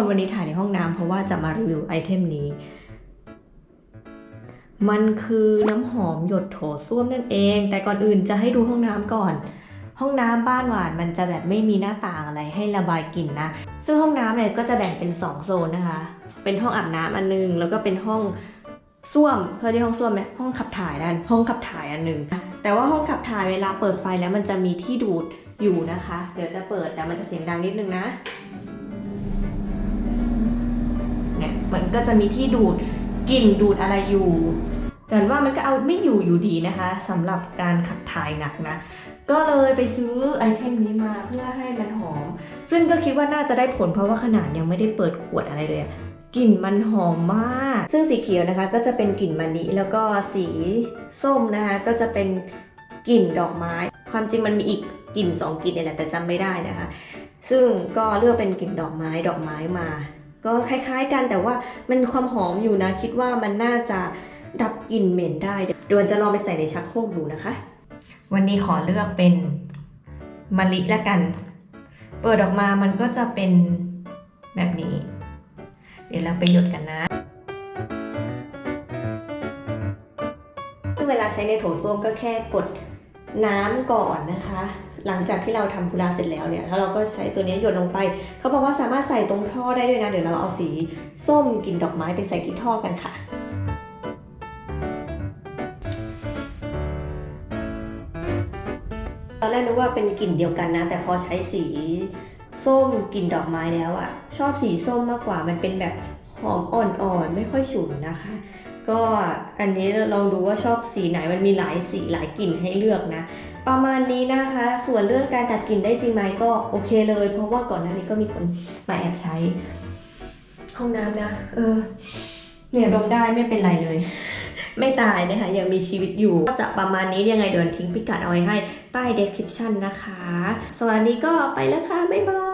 คนวันนี้ถ่ายในห้องน้ำเพราะว่าจะมารีวิวไอเทมนี้ มันคือน้ำหอมหยดโถส้วมนั่นเอง แต่ก่อนอื่นจะให้ดูห้องน้ำก่อน ห้องน้ำบ้านหวานมันจะแบบไม่มีหน้าต่างอะไรให้ระบายกลิ่นนะ ซึ่งห้องน้ำเนี่ยก็จะแบ่งเป็น 2 โซนนะคะ เป็นห้องอาบน้ำอันหนึง แล้วก็เป็นห้องส้วมเคยได้ห้องส้วมไหมห้องขับถ่ายนั่นห้องขับถ่ายอันหนึงแต่ว่าห้องขับถ่ายเวลาเปิดไฟแล้วมันจะมีที่ดูดอยู่นะคะ เดี๋ยวจะเปิดแต่มันจะเสียงดังนิดนึงนะ เนี่ยมันก็จะมีที่ดูดกลิ่นดูดอะไรอยู่แต่ว่ามันก็เอาไม่อยู่อยู่ดีนะคะสำหรับการขับถ่ายหนักนะ ก็เลยไปซื้อไอเทมนี้มาเพื่อให้มันหอม ซึ่งก็คิดว่าน่าจะได้ผลเพราะว่าขนาดยังไม่ได้เปิดขวดอะไรเลยกลิ่นมันหอมมาก ซึ่งสีเขียวนะคะก็จะเป็นกลิ่นมะลิแล้วก็สีส้มนะคะก็จะเป็นกลิ่นดอกไม้ ความจริงมันมีอีกกลิ่นสองกลิ่นเนี่ยแหละแต่จำไม่ได้นะคะ ซึ่งก็เลือกเป็นกลิ่นดอกไม้ดอกไม้มา ก็คล้ายๆกันแต่ว่ามันมีความหอมอยู่นะ คิดว่ามันน่าจะดับกลิ่นเหม็นได้เดี๋ยววันจะลองไปใส่ในชักโครกดูนะคะ วันนี้ขอเลือกเป็นมะลิละกัน เปิดออกมามันก็จะเป็นแบบนี้ เดี๋ยวเราไปหยดกันนะซึ่งเวลาใช้ในโถส้วมก็แค่กดน้ำก่อนนะคะหลังจากที่เราทำธุระเสร็จแล้วเนี่ยแล้วเราก็ใช้ตัวนี้หยดลงไปเขาบอกว่าสามารถใส่ตรงท่อได้ด้วยนะเดี๋ยวเราเอาสีส้มกลิ่นดอกไม้ไปใส่ที่ท่อกันค่ะตอนแรกนึกว่าเป็นกลิ่นเดียวกันนะ แต่พอใช้สีส้มกลิ่นดอกไม้แล้วอะชอบสีส้มมากกว่ามันเป็นแบบ หอมอ่อนๆ ไม่ค่อยฉุนนะคะ ก็อันนี้ลองดูว่าชอบสีไหนมันมีหลายสีหลายกลิ่นให้เลือกนะ ประมาณนี้นะคะ ส่วนเรื่องการดับกลิ่นได้จริงไหมก็โอเคเลย เพราะว่าก่อนหน้านี้ก็มีคนมาแอบใช้ ห้องน้ำนะ เออเนี่ยดมได้ไม่เป็นไรเลย ไม่ตายนะคะ ยังมีชีวิตอยู่ ก็จะประมาณนี้ยังไงเดี๋ยวทิ้งพิกัดเอาไว้ให้ใต้ description นะคะ สวัสดีก็ไปแล้วค่ะ บ๊ายบาย